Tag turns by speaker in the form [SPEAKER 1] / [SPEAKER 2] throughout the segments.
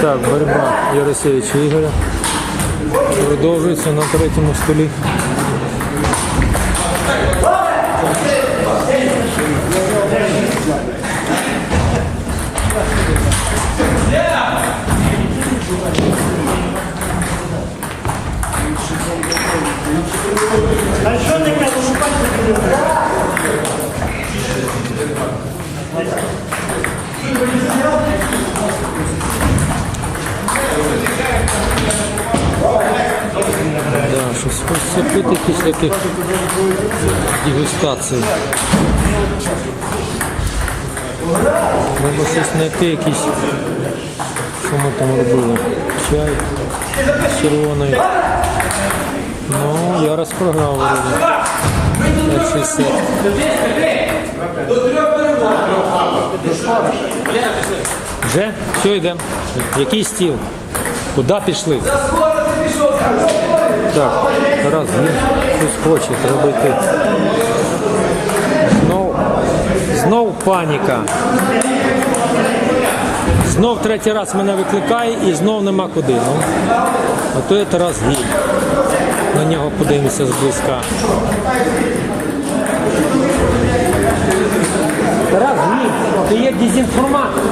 [SPEAKER 1] Так, боротьба Яросевича Ігоря. Продовжується на третьому столі. Хочеться пити якісь таких дегустацій. Треба щось знайти якісь. Що ми там робили? Чай з червоною. Ну, я розпрограв. Вже? Все, йдемо. Який стіл? Куди пішли? Так, раз, він щось хоче, треба йти. Знов, знов паніка. Знов третій раз мене викликає і знов нема куди. Ну, а то я Тарас Гіль. На нього подивимося зблизька. Тарас Гіль, ти є дезінформатор.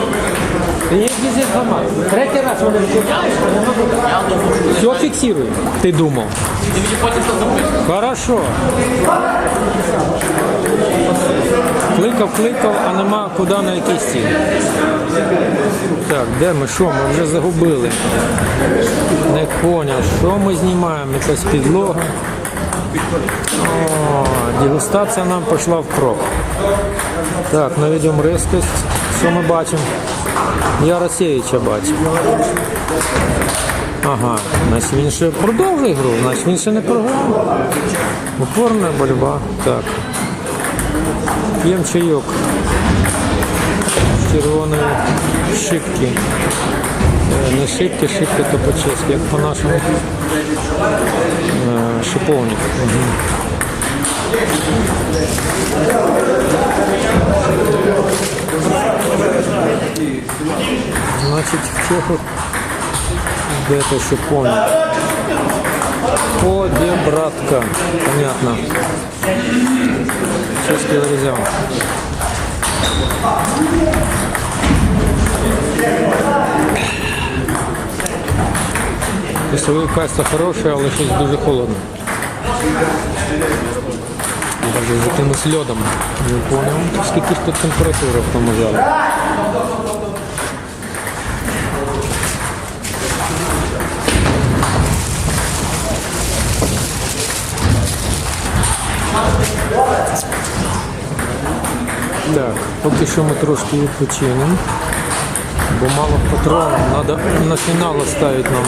[SPEAKER 1] Ти є дезінформатор. Третій раз мене викликаєш, а нема куди. Все фіксирую. Ти думав. Хорошо. Кликав, кликав, а нема куди на який стіл. Так, де ми? Що? Ми вже загубили. Не поняв, що ми знімаємо? Якась підлога. О, дегустація нам пішла в крок. Так, наведемо різкость. Що ми бачимо? Я Росєвича бачу. Ага, значить він ще продовжує гру, значить він ще не програв. Упорна боротьба. Так. П'ємо чайок червоної шибки. Е, Не шибки, шибки то по-чеськи, як по-нашому. Е, Шиповник. Значить, в Это еще понял. О, где братка? Понятно. Чешские друзья. Если вы касса хорошая, а лошадь дуже холодно. Даже закину с льдом. Не понял, сколько тут температура в том зале. Так, поки що ми трошки відпочинемо, бо мало патронів, треба на фінал ставити нам.